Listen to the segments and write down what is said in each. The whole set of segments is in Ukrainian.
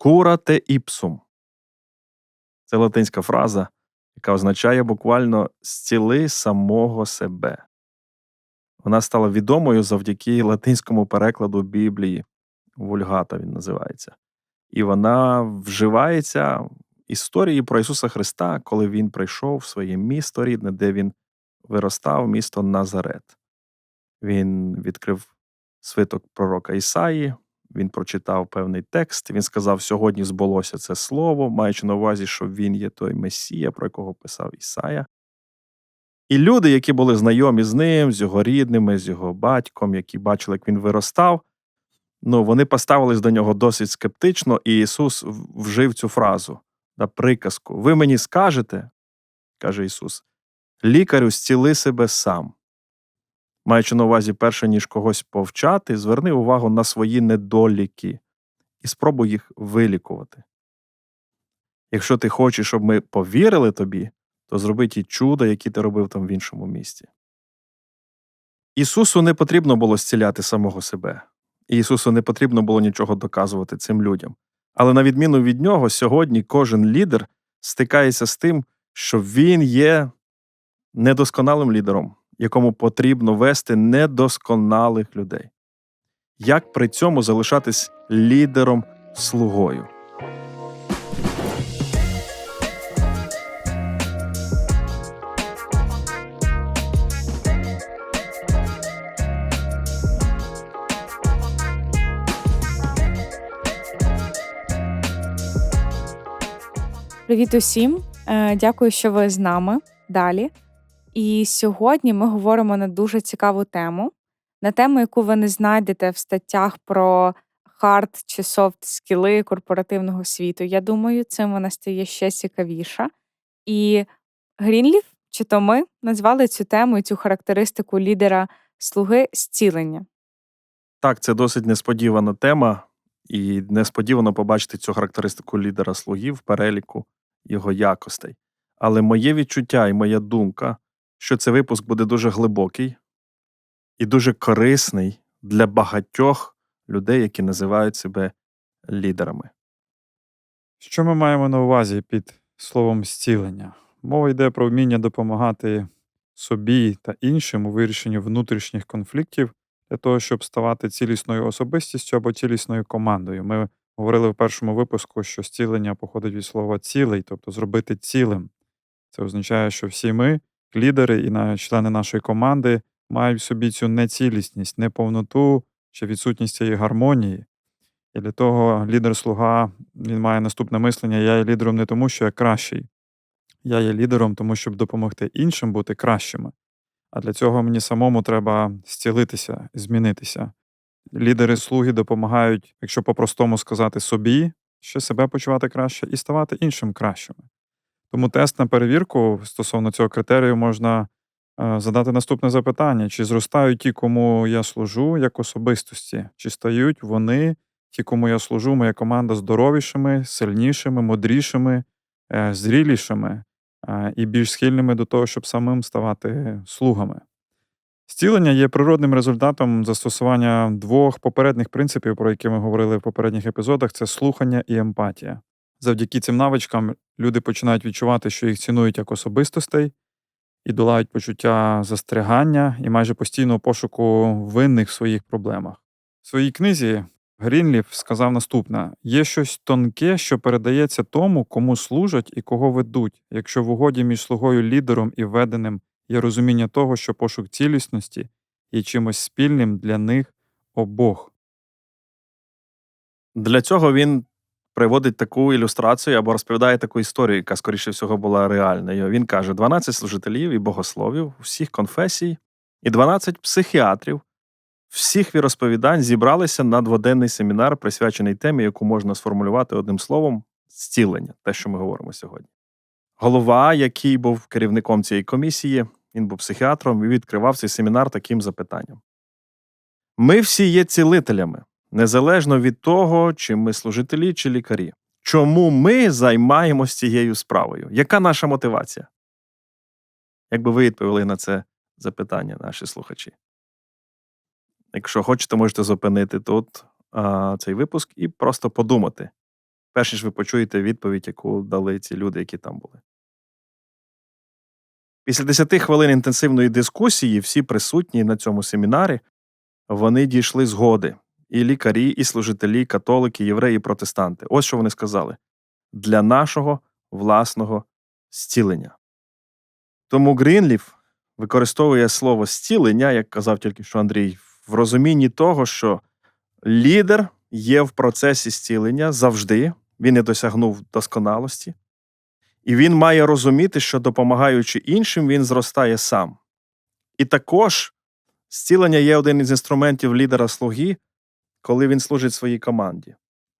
Curate ipsum. Це латинська фраза, яка означає буквально зціли самого себе. Вона стала відомою завдяки латинському перекладу Біблії. Вульгата він називається. І вона вживається історії про Ісуса Христа, коли Він прийшов в своє місто рідне, де Він виростав, місто Назарет. Він відкрив свиток пророка Ісаї, він прочитав певний текст. Він сказав: сьогодні збулося це слово, маючи на увазі, що він є той Месія, про якого писав Ісая. І люди, які були знайомі з ним, з його рідними, з його батьком, які бачили, як він виростав, ну, вони поставились до нього досить скептично, і Ісус вжив цю фразу на приказку: Ви мені скажете, каже Ісус, лікарю, зціли себе сам. Маючи на увазі перше, ніж когось повчати, зверни увагу на свої недоліки і спробуй їх вилікувати. Якщо ти хочеш, щоб ми повірили тобі, то зроби ті чуда, які ти робив там в іншому місці. Ісусу не потрібно було зціляти самого себе, і Ісусу не потрібно було нічого доказувати цим людям. Але на відміну від нього, сьогодні кожен лідер стикається з тим, що він є недосконалим лідером, якому потрібно вести недосконалих людей. Як при цьому залишатись лідером слугою? Привіт усім! Е, Дякую, що ви з нами далі. І сьогодні ми говоримо на дуже цікаву тему, на тему, яку ви не знайдете в статтях про хард чи софт скіли корпоративного світу. Я думаю, цим вона стає ще цікавіша. І Грінліф, чи то ми назвали цю тему і цю характеристику лідера слуги зцілення. Так, це досить несподівана тема, і несподівано побачити цю характеристику лідера слугів в переліку його якостей. Але моє відчуття і моя думка, що цей випуск буде дуже глибокий і дуже корисний для багатьох людей, які називають себе лідерами. Що ми маємо на увазі під словом зцілення? Мова йде про вміння допомагати собі та іншим у вирішенні внутрішніх конфліктів для того, щоб ставати цілісною особистістю або цілісною командою. Ми говорили в першому випуску, що зцілення походить від слова цілий, тобто зробити цілим. Це означає, що всі ми, лідери і навіть члени нашої команди, мають в собі цю нецілісність, неповноту чи відсутність цієї гармонії. І для того лідер-слуга він має наступне мислення: я є лідером не тому, що я кращий. Я є лідером, тому щоб допомогти іншим бути кращими. А для цього мені самому треба зцілитися, змінитися. Лідери слуги допомагають, якщо по-простому сказати собі, ще себе почувати краще, і ставати іншим кращими. Тому тест на перевірку стосовно цього критерію можна е, задати наступне запитання: чи зростають ті, кому я служу, як особистості, чи стають вони, ті, кому я служу, моя команда здоровішими, сильнішими, мудрішими, е, зрілішими е, і більш схильними до того, щоб самим ставати слугами. Зцілення є природним результатом застосування двох попередніх принципів, про які ми говорили в попередніх епізодах: це слухання і емпатія. Завдяки цим навичкам люди починають відчувати, що їх цінують як особистостей, і долають почуття застерігання і майже постійного пошуку винних в своїх проблемах. В своїй книзі Грінліф сказав наступне: є щось тонке, що передається тому, кому служать і кого ведуть, якщо в угоді між слугою лідером і веденим є розуміння того, що пошук цілісності є чимось спільним для них обох. Для цього він приводить таку ілюстрацію або розповідає таку історію, яка, скоріше всього, була реальною. Він каже: 12 служителів і богословів, всіх конфесій, і 12 психіатрів, всіх віросповідань зібралися на дводенний семінар, присвячений темі, яку можна сформулювати одним словом зцілення, те, що ми говоримо сьогодні. Голова, який був керівником цієї комісії, він був психіатром і відкривав цей семінар таким запитанням: Ми всі є цілителями, незалежно від того, чи ми служителі чи лікарі. Чому ми займаємось цією справою? Яка наша мотивація? Якби ви відповіли на це запитання, наші слухачі? Якщо хочете, можете зупинити тут а, цей випуск і просто подумати, перш ніж ви почуєте відповідь, яку дали ці люди, які там були. Після 10 хвилин інтенсивної дискусії всі присутні на цьому семінарі вони дійшли згоди. І лікарі, і служителі, католики, євреї, протестанти. Ось що вони сказали: для нашого власного зцілення. Тому Грінліф використовує слово зцілення, як казав тільки що Андрій, в розумінні того, що лідер є в процесі зцілення завжди, він не досягнув досконалості, і він має розуміти, що допомагаючи іншим, він зростає сам. І також зцілення є один із інструментів лідера слуги, коли він служить своїй команді.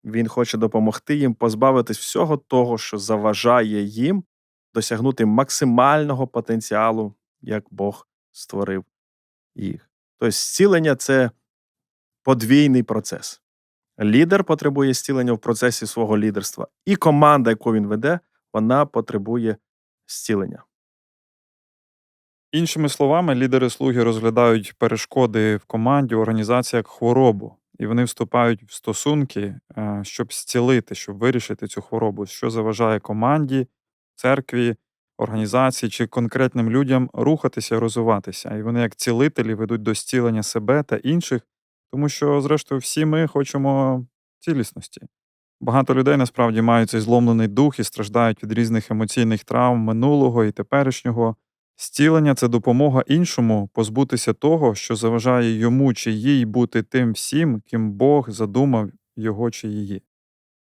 Він хоче допомогти їм позбавитись всього того, що заважає їм досягнути максимального потенціалу, як Бог створив їх. Тобто, зцілення це подвійний процес. Лідер потребує зцілення в процесі свого лідерства, і команда, яку він веде, вона потребує зцілення. Іншими словами, лідери слуги розглядають перешкоди в команді, організації як хворобу, і вони вступають в стосунки, е, щоб зцілити, щоб вирішити цю хворобу, що заважає команді, церкві, організації чи конкретним людям рухатися і розвиватися. І вони, як цілителі, ведуть до зцілення себе та інших, тому що, зрештою, всі ми хочемо цілісності. Багато людей насправді мають цей зломлений дух і страждають від різних емоційних травм минулого і теперішнього. Зцілення це допомога іншому позбутися того, що заважає йому чи їй бути тим всім, ким Бог задумав його чи її.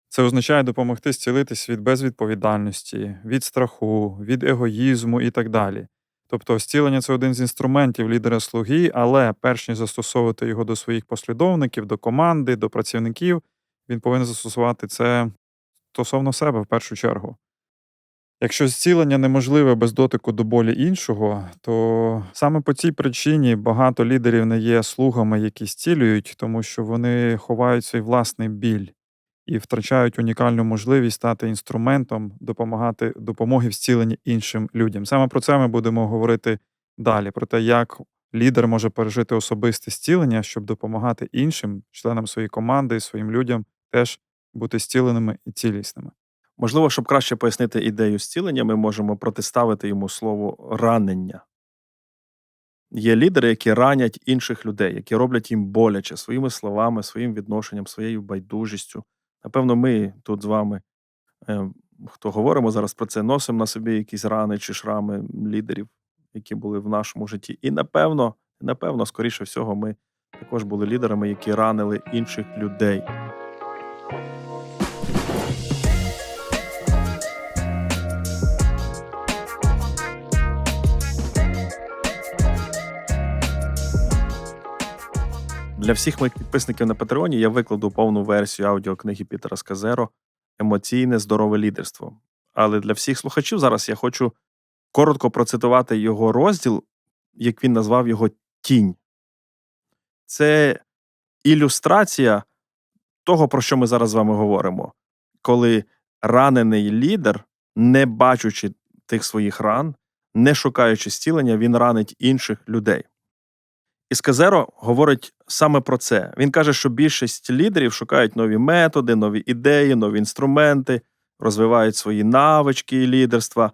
Це означає допомогти зцілитись від безвідповідальності, від страху, від егоїзму і так далі. Тобто, зцілення це один з інструментів лідера слуги, але перш ніж застосовувати його до своїх послідовників, до команди, до працівників, він повинен застосувати це стосовно себе в першу чергу. Якщо зцілення неможливе без дотику до болі іншого, то саме по цій причині багато лідерів не є слугами, які зцілюють, тому що вони ховають свій власний біль і втрачають унікальну можливість стати інструментом допомагати допомоги в зціленні іншим людям. Саме про це ми будемо говорити далі: про те, як лідер може пережити особисте зцілення, щоб допомагати іншим членам своєї команди, своїм людям теж бути зціленими і цілісними. Можливо, щоб краще пояснити ідею зцілення, ми можемо протиставити йому слово ранення. Є лідери, які ранять інших людей, які роблять їм боляче своїми словами, своїм відношенням, своєю байдужістю. Напевно, ми тут з вами, е, хто говоримо зараз про це, носимо на собі якісь рани чи шрами лідерів, які були в нашому житті. І напевно, напевно, скоріше всього, ми також були лідерами, які ранили інших людей. Для всіх моїх підписників на Патреоні я викладу повну версію аудіокниги Пітера Сказеро Емоційне здорове лідерство. Але для всіх слухачів зараз я хочу коротко процитувати його розділ, як він назвав його Тінь. Це ілюстрація того, про що ми зараз з вами говоримо, коли ранений лідер, не бачучи тих своїх ран, не шукаючи зцілення, він ранить інших людей. І Сказеро говорить саме про це. Він каже, що більшість лідерів шукають нові методи, нові ідеї, нові інструменти, розвивають свої навички і лідерства.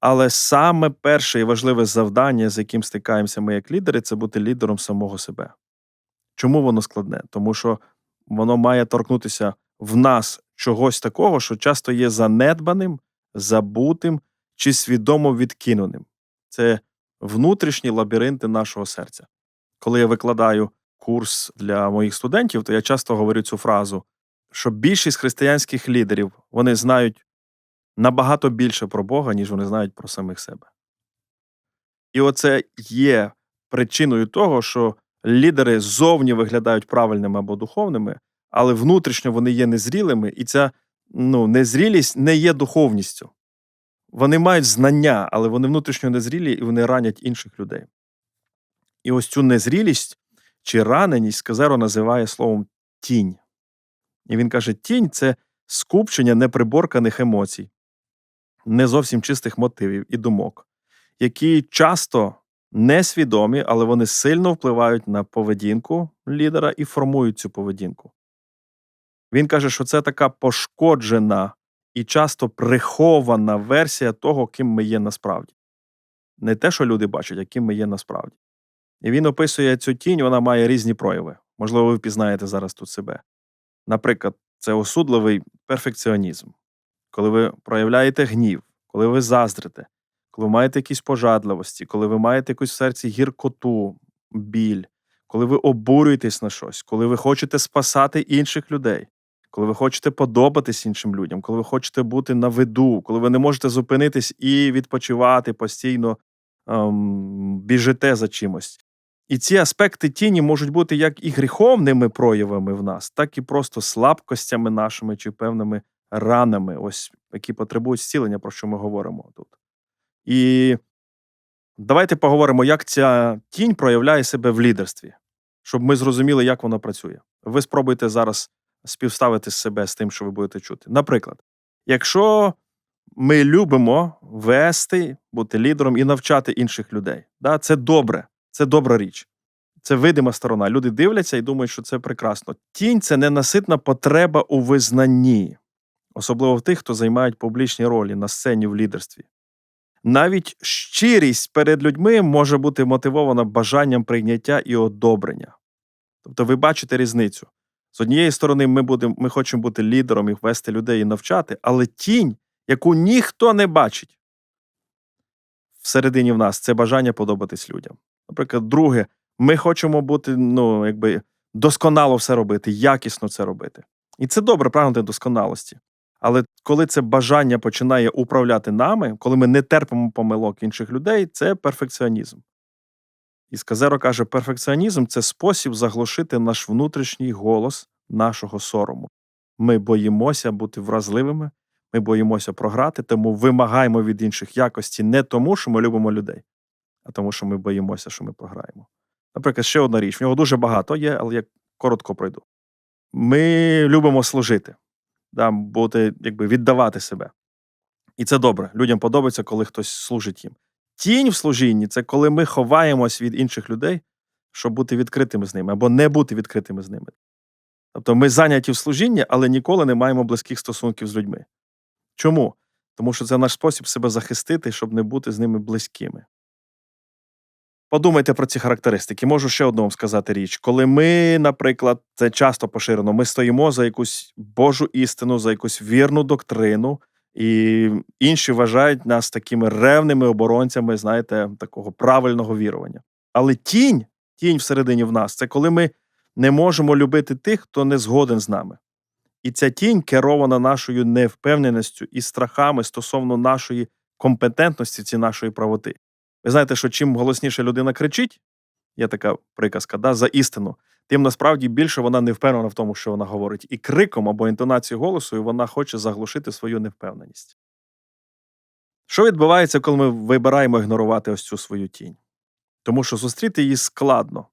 Але саме перше і важливе завдання, з яким стикаємося ми як лідери, це бути лідером самого себе. Чому воно складне? Тому що воно має торкнутися в нас чогось такого, що часто є занедбаним, забутим чи свідомо відкиненим. Це внутрішні лабіринти нашого серця. Коли я викладаю курс для моїх студентів, то я часто говорю цю фразу, що більшість християнських лідерів вони знають набагато більше про Бога, ніж вони знають про самих себе. І оце є причиною того, що лідери зовні виглядають правильними або духовними, але внутрішньо вони є незрілими, і ця ну, незрілість не є духовністю. Вони мають знання, але вони внутрішньо незрілі і вони ранять інших людей. І ось цю незрілість чи раненість Сказеро називає словом тінь. І він каже: тінь це скупчення неприборканих емоцій, не зовсім чистих мотивів і думок, які часто несвідомі, але вони сильно впливають на поведінку лідера і формують цю поведінку. Він каже, що це така пошкоджена і часто прихована версія того, ким ми є насправді. Не те, що люди бачать, а ким ми є насправді. І він описує цю тінь, вона має різні прояви. Можливо, ви впізнаєте зараз тут себе. Наприклад, це осудливий перфекціонізм, коли ви проявляєте гнів, коли ви заздрите, коли ви маєте якісь пожадливості, коли ви маєте якусь в серці гіркоту, біль, коли ви обурюєтесь на щось, коли ви хочете спасати інших людей, коли ви хочете подобатись іншим людям, коли ви хочете бути на виду, коли ви не можете зупинитись і відпочивати постійно ем, біжите за чимось. І ці аспекти тіні можуть бути як і гріховними проявами в нас, так і просто слабкостями нашими чи певними ранами, ось які потребують зцілення, про що ми говоримо тут. І давайте поговоримо, як ця тінь проявляє себе в лідерстві, щоб ми зрозуміли, як вона працює. Ви спробуйте зараз співставити себе з тим, що ви будете чути. Наприклад, якщо ми любимо вести, бути лідером і навчати інших людей, да, це добре, це добра річ. Це видима сторона. Люди дивляться і думають, що це прекрасно. Тінь це ненаситна потреба у визнанні, особливо в тих, хто займають публічні ролі на сцені в лідерстві. Навіть щирість перед людьми може бути мотивована бажанням прийняття і одобрення. Тобто, ви бачите різницю. З однієї сторони, ми, будемо, ми хочемо бути лідером і вести людей і навчати, але тінь, яку ніхто не бачить всередині в нас, це бажання подобатись людям. Наприклад, друге, ми хочемо бути, ну, якби досконало все робити, якісно це робити. І це добре прагнути досконалості. Але коли це бажання починає управляти нами, коли ми не терпимо помилок інших людей, це перфекціонізм. І Сказеро каже, перфекціонізм це спосіб заглушити наш внутрішній голос нашого сорому. Ми боїмося бути вразливими, ми боїмося програти, тому вимагаємо від інших якості не тому, що ми любимо людей, а тому, що ми боїмося, що ми програємо. Наприклад, ще одна річ: в нього дуже багато є, але я коротко пройду. Ми любимо служити, да, бути, якби віддавати себе. І це добре. Людям подобається, коли хтось служить їм. Тінь в служінні це коли ми ховаємось від інших людей, щоб бути відкритими з ними або не бути відкритими з ними. Тобто ми зайняті в служінні, але ніколи не маємо близьких стосунків з людьми. Чому? Тому що це наш спосіб себе захистити, щоб не бути з ними близькими. Подумайте про ці характеристики. Можу ще одну вам сказати річ. Коли ми, наприклад, це часто поширено, ми стоїмо за якусь Божу істину, за якусь вірну доктрину, і інші вважають нас такими ревними оборонцями, знаєте, такого правильного вірування. Але тінь, тінь всередині в нас, це коли ми не можемо любити тих, хто не згоден з нами. І ця тінь керована нашою невпевненістю і страхами стосовно нашої компетентності ці нашої правоти. Ви знаєте, що чим голосніше людина кричить, є така приказка, да, за істину, тим насправді більше вона не впевнена в тому, що вона говорить. І криком або інтонацією голосу вона хоче заглушити свою невпевненість. Що відбувається, коли ми вибираємо ігнорувати ось цю свою тінь? Тому що зустріти її складно.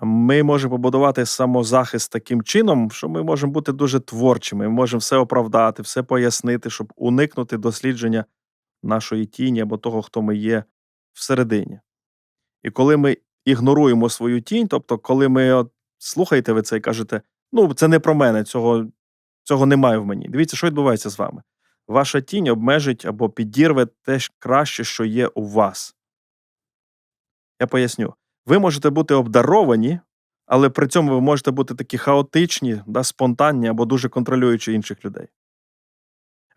Ми можемо побудувати самозахист таким чином, що ми можемо бути дуже творчими, ми можемо все оправдати, все пояснити, щоб уникнути дослідження нашої тіні або того, хто ми є всередині. І коли ми ігноруємо свою тінь, тобто, коли ми от, слухаєте ви це і кажете, ну, це не про мене, цього, цього немає в мені. Дивіться, що відбувається з вами. Ваша тінь обмежить або підірве те краще, що є у вас. Я поясню. Ви можете бути обдаровані, але при цьому ви можете бути такі хаотичні, да, спонтанні або дуже контролюючи інших людей.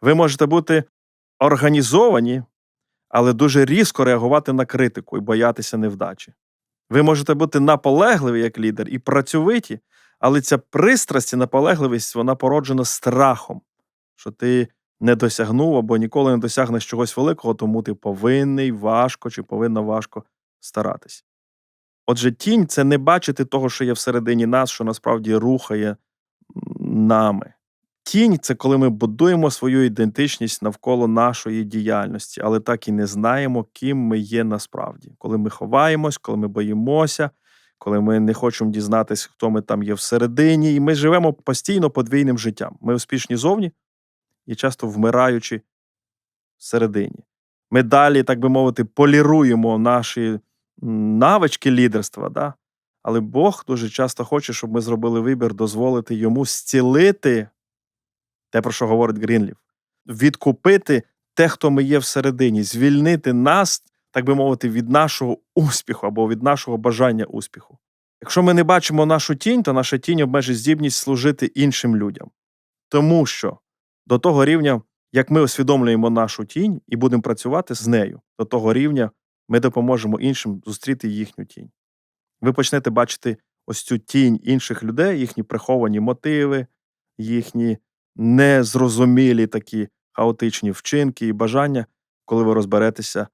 Ви можете бути організовані, але дуже різко реагувати на критику і боятися невдачі. Ви можете бути наполегливі як лідер і працьовиті, але ця пристрасть і наполегливість вона породжена страхом, що ти не досягнув або ніколи не досягнеш чогось великого, тому ти повинний важко чи повинна важко старатись. Отже, тінь це не бачити того, що є всередині нас, що насправді рухає нами. Тінь це коли ми будуємо свою ідентичність навколо нашої діяльності, але так і не знаємо, ким ми є насправді. Коли ми ховаємось, коли ми боїмося, коли ми не хочемо дізнатися, хто ми там є всередині, і ми живемо постійно подвійним життям. Ми успішні зовні і часто вмираючи всередині. Ми далі, так би мовити, поліруємо наші навички лідерства, да? Але Бог дуже часто хоче, щоб ми зробили вибір, дозволити йому зцілити те, про що говорить Грінлів, відкупити те, хто ми є всередині, звільнити нас, так би мовити, від нашого успіху або від нашого бажання успіху. Якщо ми не бачимо нашу тінь, то наша тінь обмежить здібність служити іншим людям. Тому що до того рівня, як ми усвідомлюємо нашу тінь і будемо працювати з нею, до того рівня ми допоможемо іншим зустріти їхню тінь. Ви почнете бачити ось цю тінь інших людей, їхні приховані мотиви, їхні незрозумілі такі хаотичні вчинки і бажання, коли ви розберетеся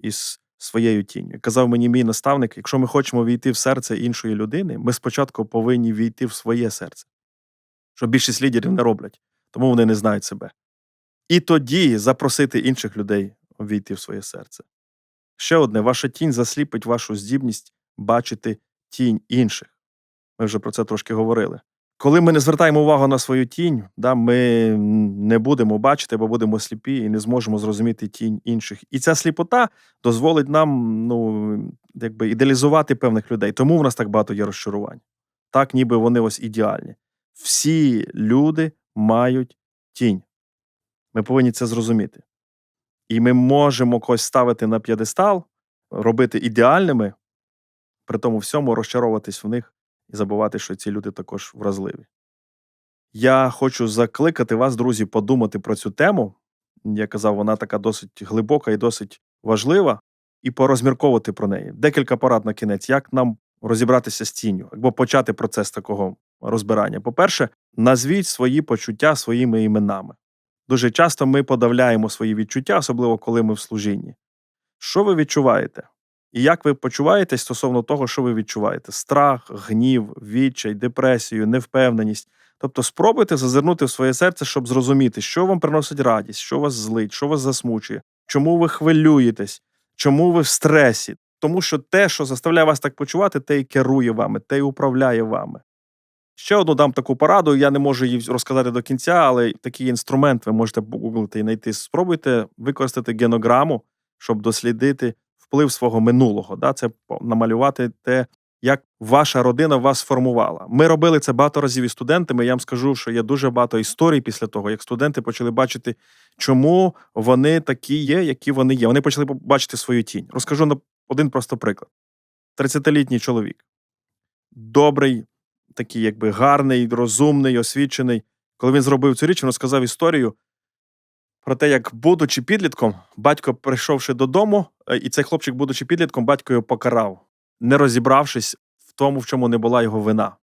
із своєю тінню. Казав мені мій наставник: якщо ми хочемо війти в серце іншої людини, ми спочатку повинні війти в своє серце, що більшість лідерів не роблять, тому вони не знають себе. І тоді запросити інших людей війти в своє серце. Ще одне, ваша тінь засліпить вашу здібність бачити тінь інших. Ми вже про це трошки говорили. Коли ми не звертаємо увагу на свою тінь, да, ми не будемо бачити, або будемо сліпі і не зможемо зрозуміти тінь інших. І ця сліпота дозволить нам ну, якби ідеалізувати певних людей. Тому в нас так багато є розчарувань. Так, ніби вони ось ідеальні. Всі люди мають тінь. Ми повинні це зрозуміти. І ми можемо когось ставити на п'єдестал, робити ідеальними, при тому всьому розчаровуватись в них і забувати, що ці люди також вразливі. Я хочу закликати вас, друзі, подумати про цю тему. Я казав, вона така досить глибока і досить важлива, і порозмірковувати про неї. Декілька порад на кінець, як нам розібратися з тінню, або почати процес такого розбирання. По-перше, назвіть свої почуття своїми іменами. Дуже часто ми подавляємо свої відчуття, особливо коли ми в служінні. Що ви відчуваєте? І як ви почуваєтесь стосовно того, що ви відчуваєте: страх, гнів, відчай, депресію, невпевненість. Тобто спробуйте зазирнути в своє серце, щоб зрозуміти, що вам приносить радість, що вас злить, що вас засмучує, чому ви хвилюєтесь, чому ви в стресі. Тому що те, що заставляє вас так почувати, те і керує вами, те й управляє вами. Ще одну дам таку пораду. Я не можу її розказати до кінця, але такий інструмент ви можете погуглити і знайти. Спробуйте використати генограму, щоб дослідити вплив свого минулого. Да? Це намалювати те, як ваша родина вас формувала. Ми робили це багато разів із студентами. Я вам скажу, що є дуже багато історій після того, як студенти почали бачити, чому вони такі є, які вони є. Вони почали бачити свою тінь. Розкажу на один просто приклад: 30-літній чоловік, добрий, такий, якби гарний, розумний, освічений. Коли він зробив цю річ, він розказав історію про те, як, будучи підлітком, батько, прийшовши додому, і цей хлопчик, будучи підлітком, батько його покарав, не розібравшись в тому, в чому не була його вина.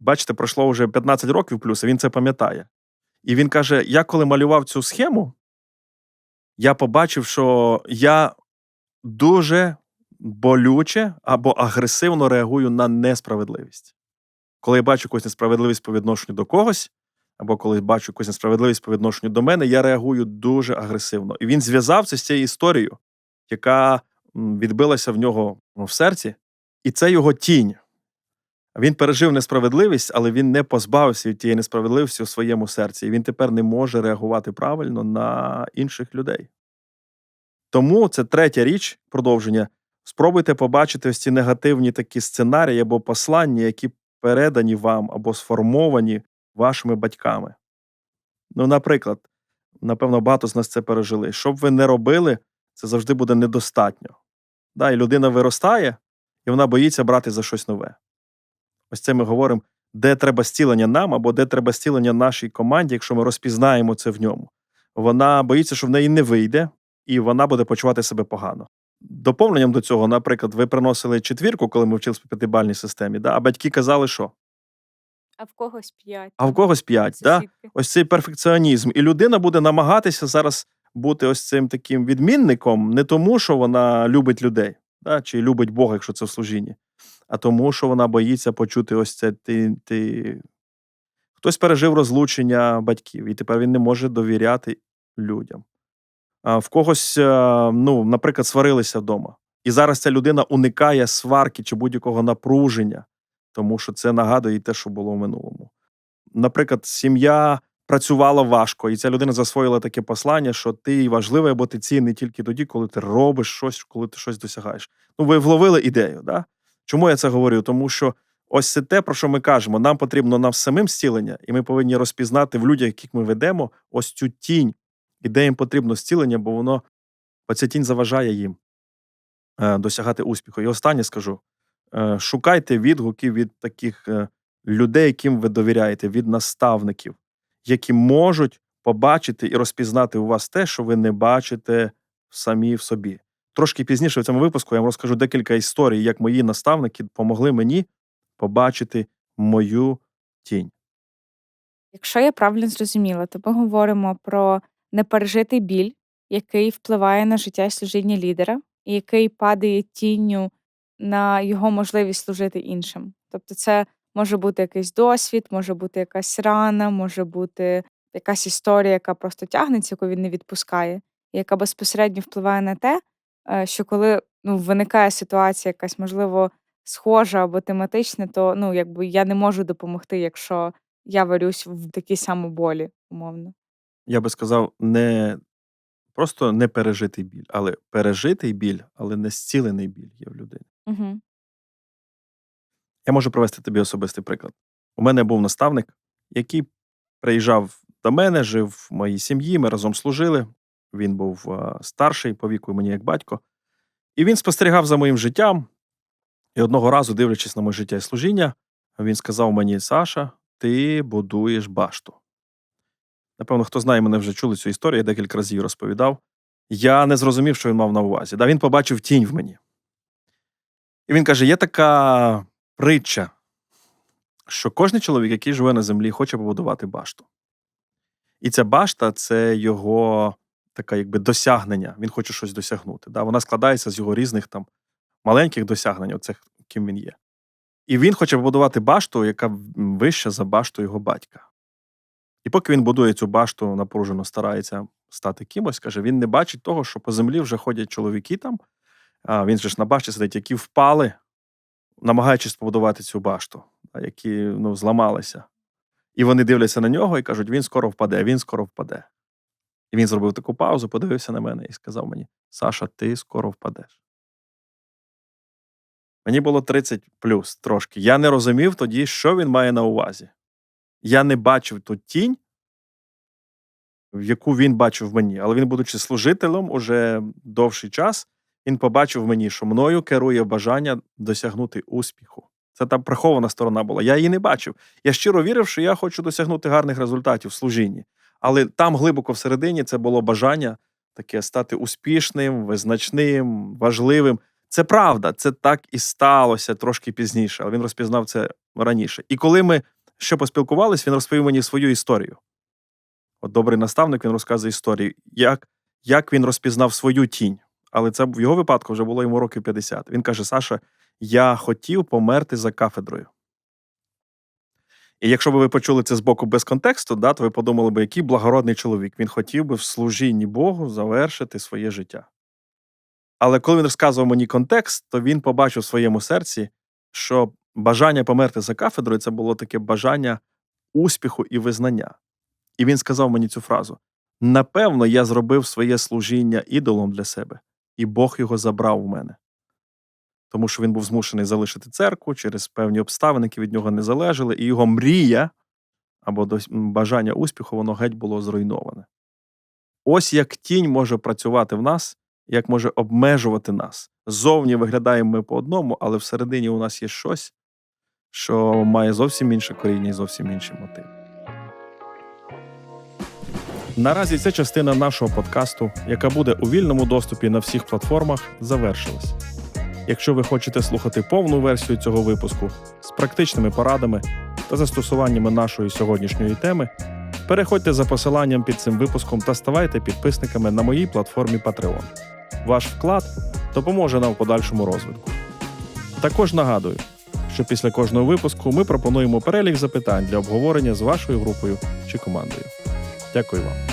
Бачите, пройшло вже 15 років плюс, а він це пам'ятає. І він каже: я коли малював цю схему, я побачив, що я дуже болюче або агресивно реагую на несправедливість. Коли я бачу якусь несправедливість по відношенню до когось, або коли бачу якусь несправедливість по відношенню до мене, я реагую дуже агресивно. І він зв'язав це з цією історією, яка відбилася в нього в серці, і це його тінь. Він пережив несправедливість, але він не позбавився від тієї несправедливості у своєму серці. І він тепер не може реагувати правильно на інших людей. Тому це третя річ продовження. Спробуйте побачити ось ці негативні такі сценарії або послання, які передані вам або сформовані вашими батьками. Ну, наприклад, напевно, багато з нас це пережили. Що б ви не робили, це завжди буде недостатньо. Да, І людина виростає, і вона боїться брати за щось нове. Ось це ми говоримо, де треба зцілення нам, або де треба зцілення нашій команді, якщо ми розпізнаємо це в ньому. Вона боїться, що в неї не вийде, і вона буде почувати себе погано. Доповненням до цього, наприклад, ви приносили четвірку, коли ми вчилися по п'ятибальній системі, да, а батьки казали, що? А в когось п'ять. А в когось п'ять. Да? Ось цей перфекціонізм. І людина буде намагатися зараз бути ось цим таким відмінником, не тому, що вона любить людей, да? чи любить Бога, якщо це в служінні, а тому, що вона боїться почути ось це ти. ти... Хтось пережив розлучення батьків, і тепер він не може довіряти людям. А в когось, ну, наприклад, сварилися вдома. І зараз ця людина уникає сварки чи будь-якого напруження, тому що це нагадує те, що було в минулому. Наприклад, сім'я працювала важко, і ця людина засвоїла таке послання, що ти важливий або ти цінний тільки тоді, коли ти робиш щось, коли ти щось досягаєш. Ну, ви вловили ідею, да? Чому я це говорю? Тому що ось це те, про що ми кажемо. Нам потрібно нам самим зцілення, і ми повинні розпізнати в людях, яких ми ведемо, ось цю тінь, і їм потрібно зцілення, бо воно оця тінь заважає їм е, досягати успіху. І останнє скажу: е, шукайте відгуки від таких е, людей, яким ви довіряєте, від наставників, які можуть побачити і розпізнати у вас те, що ви не бачите самі в собі. Трошки пізніше в цьому випуску я вам розкажу декілька історій, як мої наставники допомогли мені побачити мою тінь. Якщо я правильно зрозуміла, то ми говоримо про непережитий біль, який впливає на життя і служіння лідера, і який падає тінню на його можливість служити іншим. Тобто, це може бути якийсь досвід, може бути якась рана, може бути якась історія, яка просто тягнеться, яку він не відпускає, і яка безпосередньо впливає на те, е, що коли ну, виникає ситуація, якась можливо схожа або тематична, то ну якби я не можу допомогти, якщо я варюсь в такій самоболі, умовно. Я би сказав, не просто не пережитий біль, але пережитий біль, але не зцілений біль є в людині. Угу. Я можу привести тобі особистий приклад. У мене був наставник, який приїжджав до мене, жив в моїй сім'ї, ми разом служили. Він був старший по віку мені як батько. І він спостерігав за моїм життям. І одного разу, дивлячись на моє життя і служіння, він сказав мені: Саша, ти будуєш башту. Напевно, хто знає, мене вже чули цю історію, я декілька разів розповідав. Я не зрозумів, що він мав на увазі. Да, він побачив тінь в мені. І він каже: є така притча, що кожен чоловік, який живе на землі, хоче побудувати башту. І ця башта це його таке якби досягнення. Він хоче щось досягнути. Да? Вона складається з його різних там маленьких досягнень, оцих, ким він є. І він хоче побудувати башту, яка вища за башту його батька. І поки він будує цю башту, напружено старається стати кимось, каже, він не бачить того, що по землі вже ходять чоловіки там, а він же ж на башті сидить, які впали, намагаючись побудувати цю башту, які ну, зламалися. І вони дивляться на нього і кажуть, він скоро впаде, він скоро впаде. І він зробив таку паузу, подивився на мене і сказав мені: Саша, ти скоро впадеш. Мені було 30 плюс трошки. Я не розумів тоді, що він має на увазі. Я не бачив ту тінь, яку він бачив мені. Але він, будучи служителем уже довший час, він побачив мені, що мною керує бажання досягнути успіху. Це та прихована сторона була. Я її не бачив. Я щиро вірив, що я хочу досягнути гарних результатів в служінні. Але там глибоко всередині це було бажання таке стати успішним, визначним, важливим. Це правда, це так і сталося трошки пізніше, але він розпізнав це раніше. І коли ми ще поспілкувались, він розповів мені свою історію. От добрий наставник він розказує історію, як, як він розпізнав свою тінь. Але це в його випадку вже було йому років 50. Він каже: Саша, я хотів померти за кафедрою. І якщо б ви почули це з боку без контексту, да, то ви подумали б, який благородний чоловік. Він хотів би в служінні Богу завершити своє життя. Але коли він розказував мені контекст, то він побачив в своєму серці, що бажання померти за кафедрою це було таке бажання успіху і визнання. І він сказав мені цю фразу: напевно, я зробив своє служіння ідолом для себе, і Бог його забрав у мене. Тому що він був змушений залишити церкву через певні обставини, які від нього не залежали, і його мрія або бажання успіху, воно геть було зруйноване. Ось як тінь може працювати в нас, як може обмежувати нас. Ззовні виглядаємо ми по одному, але всередині у нас є щось, що має зовсім інше коріння і зовсім інший мотив. Наразі ця частина нашого подкасту, яка буде у вільному доступі на всіх платформах, завершилась. Якщо ви хочете слухати повну версію цього випуску з практичними порадами та застосуваннями нашої сьогоднішньої теми, переходьте за посиланням під цим випуском та ставайте підписниками на моїй платформі Patreon. Ваш вклад допоможе нам в подальшому розвитку. Також нагадую, що після кожного випуску ми пропонуємо перелік запитань для обговорення з вашою групою чи командою. Дякую вам.